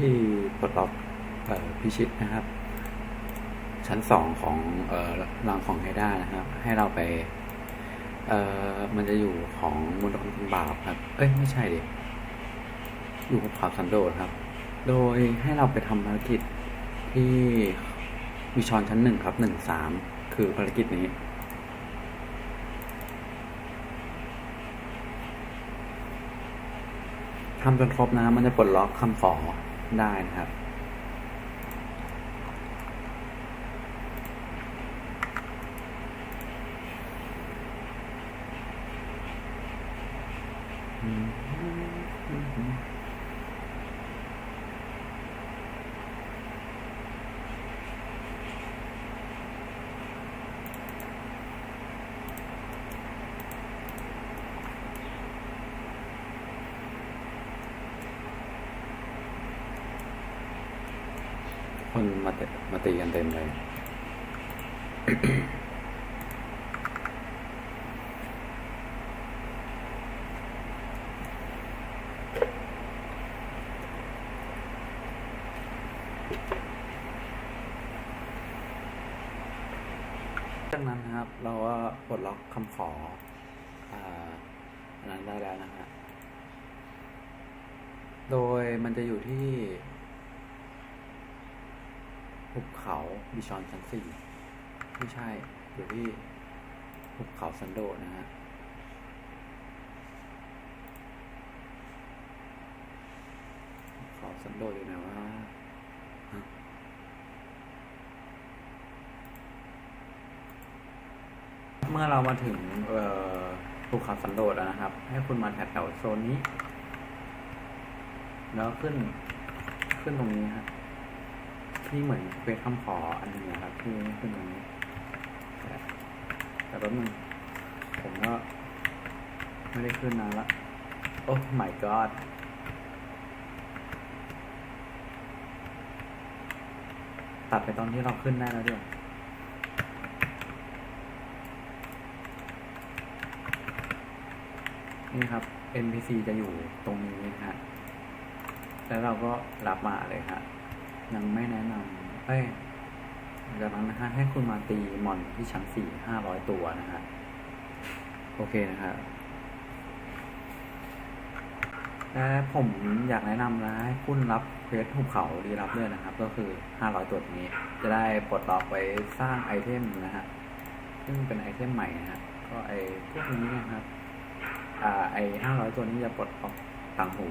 ที่ปลดล็อกออพิชิตนะครับ ชั้นสองของรังของไฮด้านะครับ ให้เราไปเออมันจะอยู่ของมณฑลคุณบาปครับ เอ้ยไม่ใช่ดิอยู่กับเขาสันโดษครับ โดยให้เราไปทำภารกิจที่วิชอนชั้นหนึ่งครับหนึ่งสามคือภารกิจนี้ ทำจนครบนะ มันจะปลดล็อกคำขอ ได้นะครับ คนมาตะมาตีกันเต็มเลยจากนั้นนะครับ เราก็ปลดล็อกคำขออ่านั้นได้แล้วนะฮะ โดยมันจะอยู่ที่ หุบเขาบิชอนชั้นสี่ไม่ใช่อยู่ที่หุบเขาซันโดนะฮะหุบเขาซันโดอยู่ไหนวะเมื่อเรามาถึงภูเขาสันโดษแล้วนะครับ ให้คุณมาแถวแถวโซนนี้ แล้วขึ้นขึ้นตรงนี้ครับ ที่เหมือนเควสคำขออันนึงนะครับที่ขึ้นตรงนี้แต่แต่แป๊บนึงผมก็ไม่ได้ขึ้นนานละโอ้ my god ตัดไปตอนที่เราขึ้นได้แล้วด้วยนี่ครับ NPC จะอยู่ตรงนี้นะฮะ แล้วเราก็รับมาเลยฮะ ยังไม่แนะนำเอ้ยจากนั้นนะฮะให้คุณมาตีมอนที่ชั้นสี่ห้าร้อยตัวนะฮะ โอเคนะฮะและผมอยากแนะนำนะให้คุณรับเควสหุบเขาดีรับด้วยนะครับ ก็คือห้าร้อยตัวนี้ จะได้ปลดล็อกไว้สร้างไอเทมนะฮะ ซึ่งเป็นไอเทมใหม่นะฮะ ก็ไอพวกนี้นะครับ อ่าไอห้าร้อยตัวนี้จะปลดล็อกต่างหู